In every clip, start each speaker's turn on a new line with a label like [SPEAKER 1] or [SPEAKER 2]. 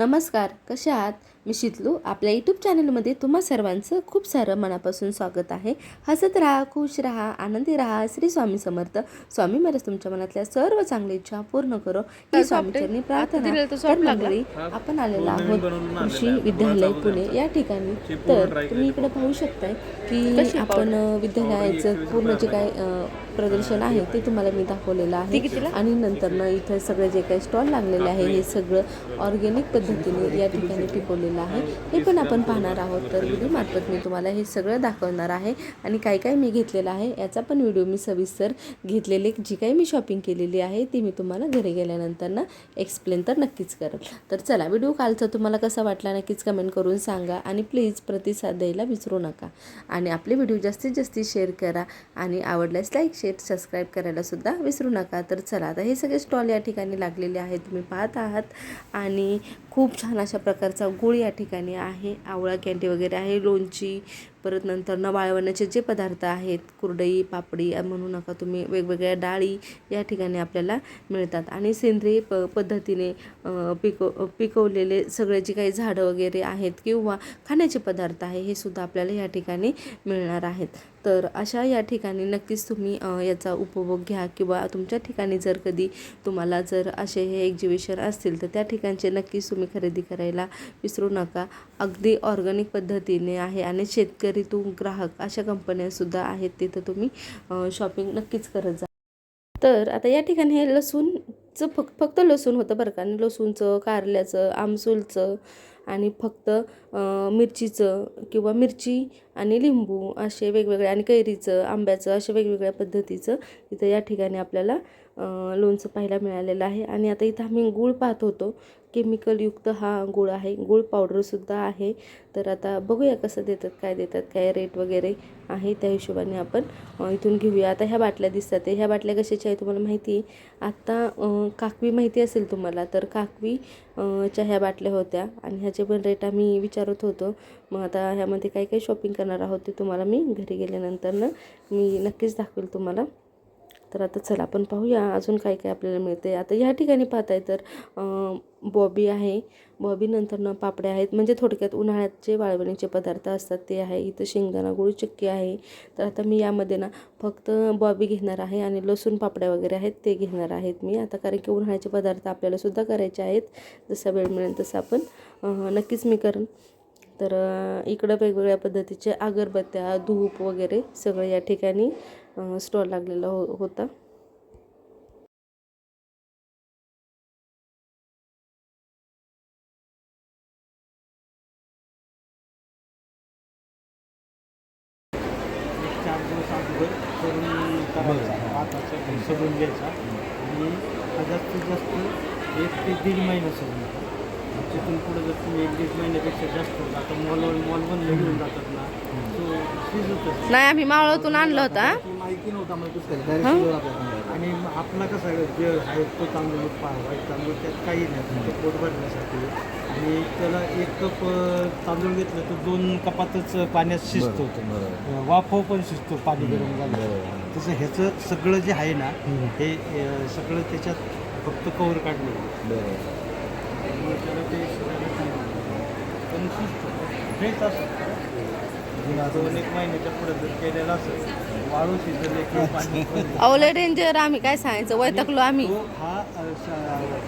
[SPEAKER 1] नमस्कार कशा आहात? मी शितलू. आपल्या यूट्यूब चॅनलमध्ये तुम्हा सर्वांचं खूप सारं मनापासून स्वागत आहे. हसत राहा खुश राहा आनंदी राहा श्री स्वामी समर्थ. स्वामी महाराज तुमच्या मनातल्या सर्व चांगल्या इच्छा पूर्ण करो. ही स्वामीचरणी प्रार्थना. तर मंडळी आपण आलेलो आहोत कृषी विद्यालय पुणे. या ठिकाणी तर तुम्ही इकडे पाहू शकताय की आपण विद्यालयाचं पूर्ण जे काय प्रदर्शन आहे ते तुम्हाला मी दाखवलेलं आहे. आणि नंतर ना इथं सगळं जे काही स्टॉल लागलेले आहे हे सगळं ऑर्गॅनिक पद्धतीने या ठिकाणी पिकवलेलं आहे. हे पण आपण पाहणार आहोत. तर व्हिडिओमार्फत मी तुम्हाला हे सगळं दाखवणार आहे. आणि काय काय मी घेतलेलं आहे याचा पण व्हिडिओ मी सविस्तर घेतलेले जी काही मी शॉपिंग केलेली आहे ती मी तुम्हाला घरी गेल्यानंतर ना एक्सप्लेन तर नक्कीच करेल. तर चला व्हिडिओ कालचा तुम्हाला कसा वाटला नक्कीच कमेंट करून सांगा. आणि प्लीज प्रतिसाद द्यायला विसरू नका. आणि आपले व्हिडिओ जास्तीत जास्त शेअर करा. आणि आवडल्यास लाईक शेअर सबस्क्राईब करायलासुद्धा विसरू नका. तर चला आता हे सगळे स्टॉल या ठिकाणी लागलेले आहेत. तुम्ही पाहत आहात. आणि खूप छान अशा प्रकारचा गुळ या ठिकाणी आहे. आवळा कॅन्डी वगैरे आहे. लोणची परत नंतर न वाळवण्याचे जे पदार्थ आहेत कुरडई पापडी म्हणू नका तुम्ही वेगवेगळ्या डाळी या ठिकाणी आपल्याला मिळतात. आणि सेंद्रिय प पद्धतीने पिकव पिकवलेले सगळे जे काही झाडं वगैरे आहेत किंवा खाण्याचे पदार्थ आहे हे सुद्धा आपल्याला या ठिकाणी मिळणार आहेत. तर अशा या ठिकाणी नक्कीच तुम्ही याचा उपभोग घ्या किंवा तुमच्या ठिकाणी जर कधी तुम्हाला जर असे हे एक्झिबिशन असतील तर त्या ठिकाणचे नक्कीच तुम्ही खरेदी करायला विसरू नका. अगदी ऑर्गॅनिक पद्धतीने आहे आणि शेतकरी तू ग्राहक अशा कंपन्यासुद्धा आहेत तिथं तुम्ही शॉपिंग नक्कीच करत जा. तर आता या ठिकाणी हे लसूणचं फक्त फक्त लसूण होतं बरं का. आणि लसूणचं कारल्याचं आमसूलचं आणि फक्त मिरचीचं किंवा मिरची आणि लिंबू असे वेगवेगळे आणि कैरीचं आंब्याचं अशा वेगवेगळ्या पद्धतीचं इथं या ठिकाणी आपल्याला लोणचं पाहायला मिळालेलं आहे. आणि आता इथं आम्ही गूळ पाहत होतो. केमिकलयुक्त हा गूळ आहे. गूळ पावडरसुद्धा आहे. तर आता बघूया कसं देतात काय देतात काय रेट वगैरे आहे त्या हिशोबाने आपण इथून घेऊया. आता ह्या बाटल्या दिसतात. ह्या बाटल्या कशाच्या आहे तुम्हाला माहिती? आहे आत्ता काकवी माहिती असेल तुम्हाला तर काकवी च्या ह्या बाटल्या होत्या आणि ह्याचे पण रेट आम्ही विचारत होतो. मग आता ह्यामध्ये काय काय शॉपिंग करणार आहोत ते तुम्हाला मी घरी गेल्यानंतरनं मी नक्कीच दाखवेल तुम्हाला. तर आता चला आपण पाहूया अजून काय काय आपल्याला मिळते आता ह्या ठिकाणी पाहताय तर बॉबी आहे. बॉबी नंतर न पापड्या आहेत. म्हणजे थोडक्यात उन्हाळ्यात जे वाळवणीचे पदार्थ असतात ते आहे. इथं शेंगदाणा गुळ चिक्की आहे. तर आता मी यामध्ये ना फक्त बॉबी घेणार आहे आणि लसूण पापड्या वगैरे आहेत ते घेणार आहेत मी. आता कारण की उन्हाळ्याचे पदार्थ आपल्यालासुद्धा करायचे आहेत. जसा वेळ मिळेल तसं आपण नक्कीच मी करेन. तर इकडं वेगवेगळ्या पद्धतीचे अगरबत्त्या धूप वगैरे सगळं या ठिकाणी स्टॉल लागलेला हो होता.
[SPEAKER 2] चार दिवस अगोदर करून करायचा हाताचा सडून घ्यायचा. आणि हा जास्तीत जास्त एक ते दीड महिना सडून. तिथून पुढे जर तुम्ही एक दीड महिन्यापेक्षा जास्त आता मॉल मॉल घेऊन जातात ना तो शिजतच.
[SPEAKER 1] नाही आम्ही मावळातून आणलं होता
[SPEAKER 3] ती माहिती नव्हतं आपल्याला.
[SPEAKER 2] आणि आपला कसा आहे, जे आहे तो तांदूळ वाईट तांदूळ त्यात काही नाही. ते पोट भरण्यासाठी. आणि त्याला एक कप तांदूळ घेतलं तर दोन कपातच पाण्यात शिजतो. वाफव पण शिजतो पाणी गरम झालं. तसं ह्याचं सगळं जे आहे ना हे. सगळं त्याच्यात फक्त कवर काढलं. त्याला ते. पण शिजतो. फ्रेश असतो दोन एक महिन्याच्या पुढे जर केलेलं असेल
[SPEAKER 1] अवले डेंजर आम्ही काय सांगायचं? वैतकलो आम्ही.
[SPEAKER 2] हा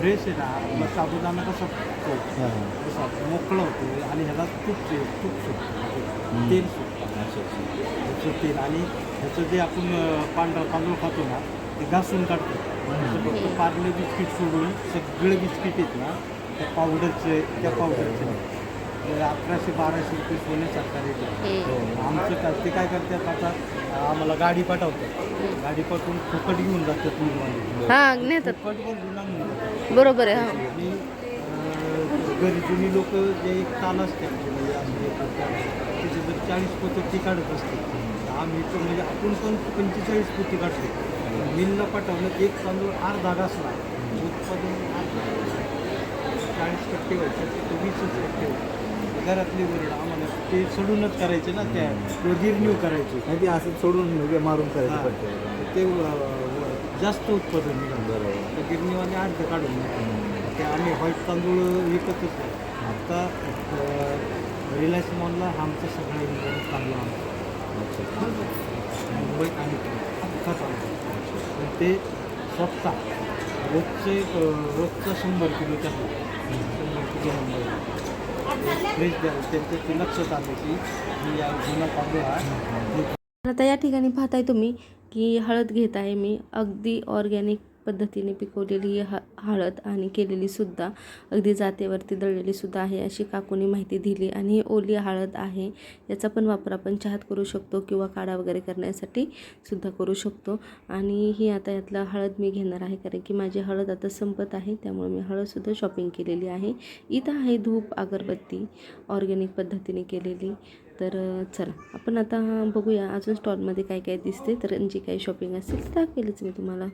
[SPEAKER 2] फ्रेश आहे ना साबुदाणा कसा मोकळा होतो आणि ह्याला तूप ते- तूप सुटतं. तेल सुटतं. ह्याचं तेल आणि ह्याचं जे आपण पांढरा तांदूळ खातो ना ते घासून काढतो. फक्त पार्ले बिस्किट सोडून सगळे बिस्किट आहेत ना त्या पावडरचे त्या पावडरचे अकराशे बाराशे रुपये सोन्यासारखा रेट आहे आमचं काय ते काय करतात आता? आम्हाला गाडी पाठवतात. गाडी पाठवून फुकट घेऊन जातात
[SPEAKER 1] हा
[SPEAKER 2] फुकट पण गुन्हा.
[SPEAKER 1] बरोबर आहे हा.
[SPEAKER 2] घरी जुनी लोक जे एक ताल असते म्हणजे हे त्याचे जर चाळीस पोतं ती काढत असते आम्ही तर म्हणजे आपण पण पंचेचाळीस पोती काढतो. मिलला पाठवलं एक तांदूळ अर्धा घासला उत्पादन चाळीस टक्के व्हायचं ते वीसच टक्के व्हायचं. घरातली वरील आम्हाला ते सोडूनच करायचे ना त्या रिन्यू करायचे.
[SPEAKER 3] नाही ती असं सोडून उभे मारून करायचं. पडतं.
[SPEAKER 2] ते अं, जास्त उत्पादन
[SPEAKER 3] बरोबर.
[SPEAKER 2] तर गिरणीवाले अर्ध काढून ते आम्ही व्हाईट तांदूळ विकतच नाही आता रिलायन्स मॉलला आमचं सगळं इंडियन तांदूळ आमचं. मुंबई आणि पुणे. ते स्वतः रोजचे अं, रोजचं शंभर किलोच्या शंभर किलो मुंबई त्यांचं ते की या जुना हा
[SPEAKER 1] आता या ठिकाणी पाहताय तुम्ही की हळद घेत आहे मी. अगदी ऑर्गॅनिक पद्धतीने पिकवलेली ह हळद आणि केलेली सुद्धा अगदी जातेवरती दळलेली सुद्धा आहे अशी काकूनी माहिती दिली. आणि ही ओली हळद आहे याचा पण वापर आपण चहात करू शकतो किंवा काढा वगैरे करण्यासाठी सुद्धा करू शकतो. आणि ही आता यातला हळद मी घेणार आहे कारण की माझी हळद आता संपत आहे त्यामुळे मी हळदसुद्धा शॉपिंग केलेली आहे. इथं आहे धूप अगरबत्ती ऑर्गॅनिक पद्धतीने केलेली. तर चला आपण आता बघूया अजून स्टॉलमध्ये काय काय दिसते तर जी काही शॉपिंग असेल ते दाखवेलच मी तुम्हाला.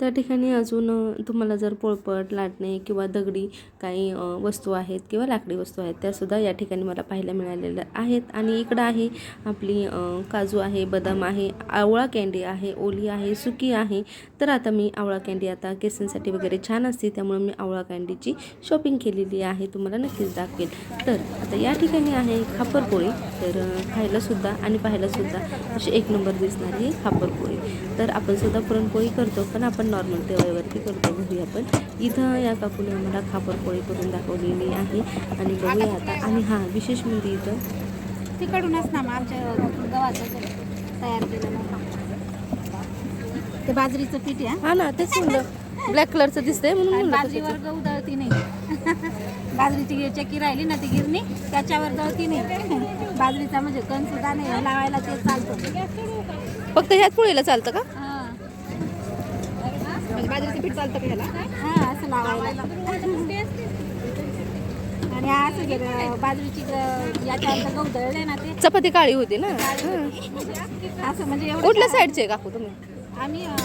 [SPEAKER 1] त्या ठिकाणी अजून तुम्हाला जर पोळपट लाटणे किंवा दगडी काही वस्तू आहेत किंवा लाकडी वस्तू आहेत त्यासुद्धा या ठिकाणी मला पाहायला मिळालेल्या आहेत. आणि इकडं आहे आपली काजू आहे बदाम आहे आवळा कँडी आहे ओली आहे सुकी आहे. तर आता मी आवळा कँडी आता केसांसाठी वगैरे छान असते त्यामुळे मी आवळा कँडीची शॉपिंग केलेली आहे तुम्हाला नक्कीच दाखवेल. तर आता या ठिकाणी आहे खापरपोळी तर खायलासुद्धा आणि पाहायलासुद्धा अशी एक नंबर दिसणारी खापरपोळी. तर आपणसुद्धा पुरणपोळी करतो पण आपण नॉर्मल तेवाईवरती करतो. घरी आपण. इथं या काकूने आम्हाला खापरपोळी करून दाखवलेली आहे. आणि बघूया आता आणि हां विशेष म्हणजे इथं.
[SPEAKER 4] तिकडूनच ना मग आमच्या गव्हाचं तयार केलेलं ते बाजरीचं पीठ आहे
[SPEAKER 1] हां? ना तेच म्हणलं. ब्लॅक कलरचं दिसतंय म्हणून
[SPEAKER 4] बाजरीवर. गहू दळती नाही. बाजरीची चक्की राहिली ना ती गिरणी त्याच्यावर दळती नाही. बाजरीचा म्हणजे कण सुद्धा नाही लावायला ते चालतं.
[SPEAKER 1] फक्त ह्याच पोळीला चालतं का? म्हणजे बाजरीचं पीठ चालतं का ह्याला?
[SPEAKER 4] हां असं लावायला. आणि असं गेलं बाजरीची ग- गहू दळले ना ते
[SPEAKER 1] चपाती काळी होती ना? हां.
[SPEAKER 4] असं म्हणजे एवढं
[SPEAKER 1] कुठल्या साईडचे आहे काकू तुम्ही?
[SPEAKER 4] आम्ही अं,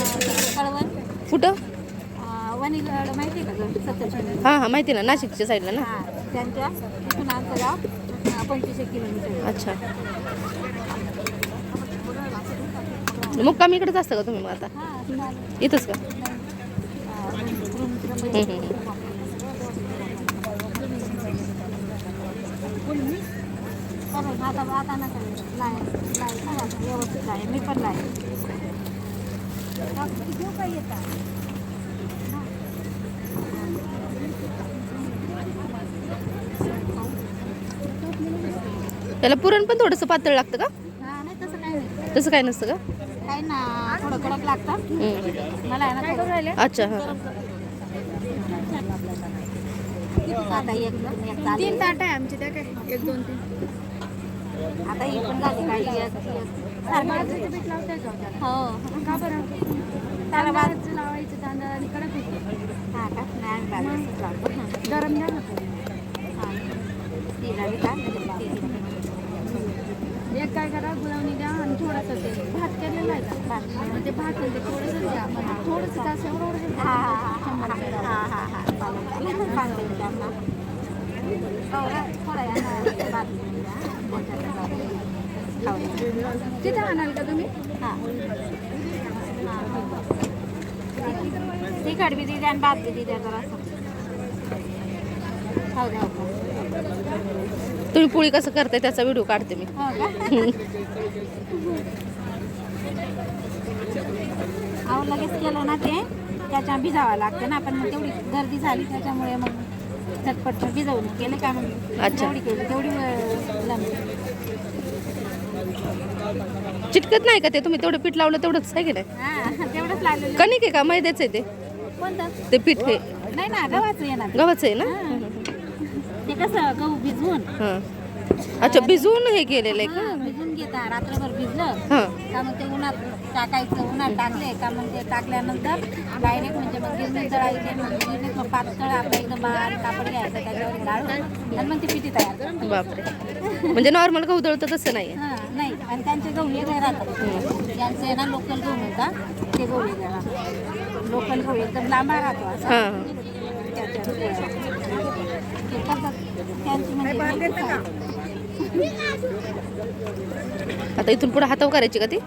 [SPEAKER 4] कळवण
[SPEAKER 1] कुठं?
[SPEAKER 4] अं, वणीगड माहिती आहे का सत्तर
[SPEAKER 1] हां हां माहिती ना. नाशिकच्या साईडला ना?
[SPEAKER 4] हा त्यांच्या इथून आमचं गाव अं, पंचवीस एक किलोमीटर.
[SPEAKER 1] अच्छा. मुक्काम इकडेच असतं का तुम्ही मग आता?
[SPEAKER 4] हा चालेल.
[SPEAKER 1] इथंच का
[SPEAKER 4] अं, रूम- रूम-
[SPEAKER 1] हम्म, हम्म, हम्म.
[SPEAKER 4] चालेल, आता चला, व्यवस्थित आहे मी पण घेऊ येता
[SPEAKER 1] त्याला पुरण पण थोडंसं पातळ लागतं का?
[SPEAKER 4] नाही तसं नाही.
[SPEAKER 1] काय नसतं का?
[SPEAKER 4] काही ना थोडं कडक लागतं.
[SPEAKER 1] हम्म.
[SPEAKER 4] मला आहे ना थोडं
[SPEAKER 1] अच्छा हां.
[SPEAKER 4] आता एक एक.
[SPEAKER 5] तीन ताट आहे आमची त्या काय? एक दोन तीन.
[SPEAKER 4] आता ही पण झाली काही एक एक. सारखं
[SPEAKER 5] पीठ लावताय का? त्याला?
[SPEAKER 4] हो.
[SPEAKER 5] का बरं? तांदळाचं लावायचं तांदळ आणि कडक होतं.
[SPEAKER 4] हा का? नाही आम्ही बाजरीचंच लावतो
[SPEAKER 5] गरम नाही होतं
[SPEAKER 4] हा. तिला बी का? म्हणजे ती-
[SPEAKER 5] एक काय करा गुलावणी द्या आणि थोडंसं ते भात केलेला आहे का? भात. म्हणजे भात म्हणजे थोडंसं द्या मला थोडंसं तास एवढं एवढं
[SPEAKER 4] हा, हा, हा, हा, हा, हा, हा.
[SPEAKER 5] तिथे आणाल का तुम्ही
[SPEAKER 4] हा. तिखट बी दिली आणि भात बी दिली जरासं. खाऊ द्या, का?
[SPEAKER 1] तुम्ही पोळी कसं करताय त्याचा व्हिडिओ काढते मी
[SPEAKER 4] हो? अहो लगेच केलं ना ते त्याच्या भिजावं लागतं ना पण मग तेवढी गर्दी झाली त्याच्यामुळे मग झटपट भिजवून केले का मग
[SPEAKER 1] अच्छा.
[SPEAKER 4] तेवढी केली तेवढी.
[SPEAKER 1] चिटकत नाही का ते? तुम्ही तेवढं पीठ लावलं तेवढंच आहे की नाही?
[SPEAKER 4] हा तेवढंच लागलेलं.
[SPEAKER 1] कणिक आहे का? मैद्याचं आहे ते?
[SPEAKER 4] कोणतं?
[SPEAKER 1] ते पीठ हे
[SPEAKER 4] नाही ना गव्हाचं येणार
[SPEAKER 1] गव्हाचं आहे ना?
[SPEAKER 4] ते कसं गहू भिजवून?
[SPEAKER 1] अच्छा भिजवून हे केलेलं आहे
[SPEAKER 4] हा, भिजवून घेता रात्रभर भिजलं
[SPEAKER 1] का
[SPEAKER 4] का मग ते उन्हात टाकायचं उन्हात टाकले का ते टाकल्यानंतर डायरेक्ट म्हणजे मग गिरणी तळायचे मग गिरणीत मग पातळ आपलं एकदम बारीक कापड घ्यायचं त्याच्यावर गाळून आणि मग ती पिठी तयार
[SPEAKER 1] बापरे. म्हणजे नॉर्मल गहू दळतं तसं नाही
[SPEAKER 4] हां नाही. आणि त्यांचे गहू वेगळे राहतात. आहे ना लोकल गहू म्हणतात ते गहू वेगळे राहतात. लोकल गहू एकदम लांबा राहतो असा.
[SPEAKER 1] हां.
[SPEAKER 4] म्हणजे
[SPEAKER 6] आता इथून पुढे हाताव करायची का ती?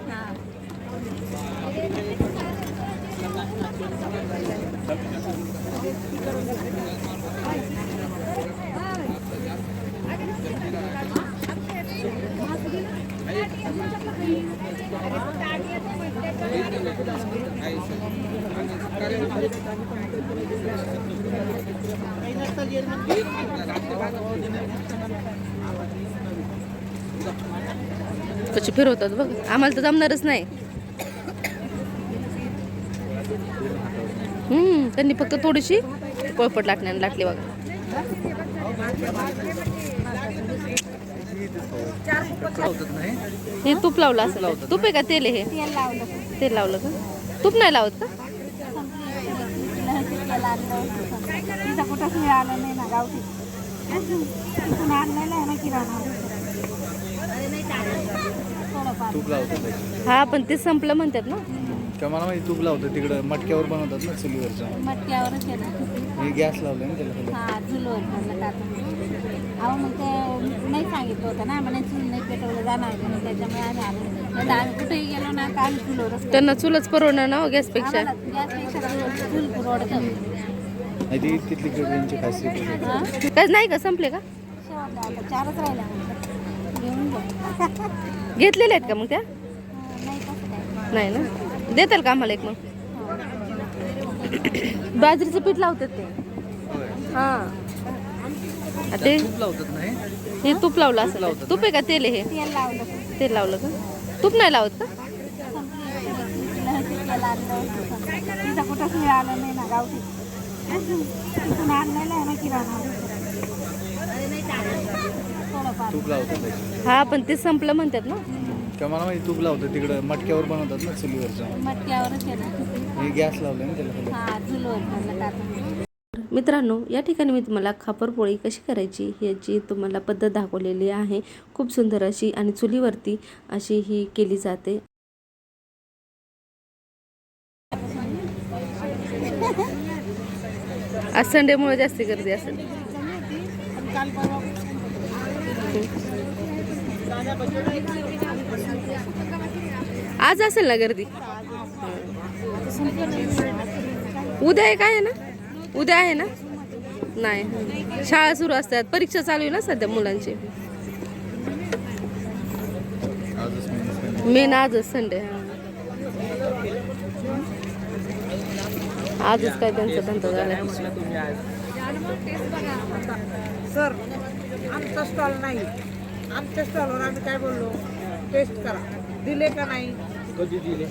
[SPEAKER 6] कशी फिरवतात बघ. आम्हाला तर जमणारच नाही. हम्म त्यांनी फक्त थोडीशी पळपट लाटण्याने लाटली बघा. हे तूप लावलं असं तूप आहे का तेल हे?
[SPEAKER 4] तेल लावलं
[SPEAKER 6] लावलं का? तूप नाही लावत का?
[SPEAKER 3] तूप
[SPEAKER 6] हा पण ते संपलं म्हणतात ना.
[SPEAKER 3] का मला माहिती तूप लावतं तिकडं. मटक्यावर बनवतात ना चुलीवरच्या
[SPEAKER 4] मटक्यावरच आहे ना.
[SPEAKER 3] मी गॅस लावलाय ना त्याला.
[SPEAKER 4] हा अहो मग ते नाही सांगितलं होतं ना. म्हणे चूल नाही पेटवलं जाणार म्हणे त्याच्यामुळे आम्ही आलो नाही. तर आम्ही कुठेही गेलो ना का आम्ही चुलवरच
[SPEAKER 6] त्यांना चुलच परवडणार ना गॅसपेक्षा?
[SPEAKER 4] गॅसपेक्षा चूल पुरवडतं
[SPEAKER 3] नाही. ती तिथली कडीची खासियत आहे.
[SPEAKER 4] हा?
[SPEAKER 6] काय नाही का? संपले का?
[SPEAKER 4] शेवटला आता चारच राहिल्या घेऊन
[SPEAKER 6] घेतलेले आहेत का मग त्या?
[SPEAKER 4] नाही कसं काय
[SPEAKER 6] नाही. ना? देताल का आम्हाला एक मग? बाजरीचं पीठ लावतात ते. हा. ते
[SPEAKER 3] तूप लावतात नाही?
[SPEAKER 6] हे तूप लावलं असं तूप आहे का तेल आहे हे?
[SPEAKER 4] तेल लावलं.
[SPEAKER 6] तेल लावलं का? तूप नाही लावत का?
[SPEAKER 3] तूप लावतात
[SPEAKER 6] हा पण ते संपलं म्हणतात ना.
[SPEAKER 3] का मला माहिती तूप लावतं तिकडं. मटक्यावर बनवतात ना चुलीवरच्या
[SPEAKER 4] मटक्यावरच
[SPEAKER 3] गॅस लावलाय ना त्याला
[SPEAKER 6] मित्रांनो या ठिकाणी मी तुम्हाला खापरपोळी कशी करायची ह्याची तुम्हाला पद्धत दाखवलेली आहे. खूप सुंदर अशी आणि चुलीवरती अशी ही केली जाते. आज संडेमुळे जास्ती गर्दी असेल. आज असेल ना गर्दी? उद्या काय आहे ना? उद्या आहे ना? नाही. शाळा सुरू असतात. परीक्षा चालू आहे ना सध्या मुलांची? मेन आजच संडे आजच काय त्यांचा धंदा झाला?
[SPEAKER 5] सर आमचा स्टॉल नाही. आमच्या स्टॉलवर आम्ही काय बोललो? टेस्ट करा. दिले का नाही?
[SPEAKER 7] कधी दिले?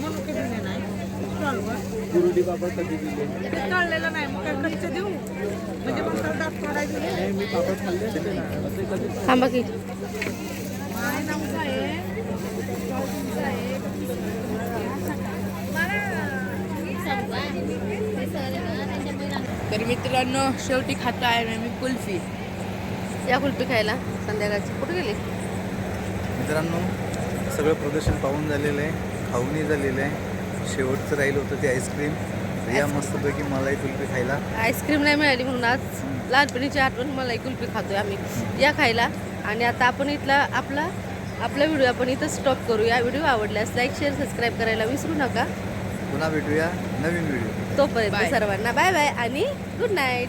[SPEAKER 5] म्हणून दिले नाही.
[SPEAKER 7] गुरुडी बाबा कधी दिले
[SPEAKER 5] तळलेलं नाही मग काय कच्चं देऊ म्हणजे मग त्याला दात काढायचे
[SPEAKER 7] नाही मी बाबा खाल्ले. ते कधी
[SPEAKER 6] थांबा की.
[SPEAKER 5] आहे ना उभा आहे स्टॉल तुमचा आहे
[SPEAKER 8] तर मित्रांनो शेवटी खातो आहे मी कुल्फी.
[SPEAKER 6] या कुल्फी खायला संध्याकाळची. कुठे गेली?
[SPEAKER 3] मित्रांनो सगळं प्रदर्शन पाहून झालेलं आहे खाऊनही झालेलं आहे. शेवटचं राहिलं होतं ते आईस्क्रीम. या मस्तपैकी मलाई कुल्फी खायला.
[SPEAKER 6] आईस्क्रीम नाही मिळाली म्हणून आज लहानपणीची आठवण मला कुल्फी खातोय आम्ही. या खायला. आणि आता आपण इथला आपला आपला व्हिडिओ आपण इथं स्टॉप करूया व्हिडिओ आवडल्यास लाईक शेअर सबस्क्राईब करायला विसरू नका.
[SPEAKER 3] पुन्हा भेटूया नवीन व्हिडिओ.
[SPEAKER 6] तोपर्यंत सर्वांना बाय बाय आणि गुड नाईट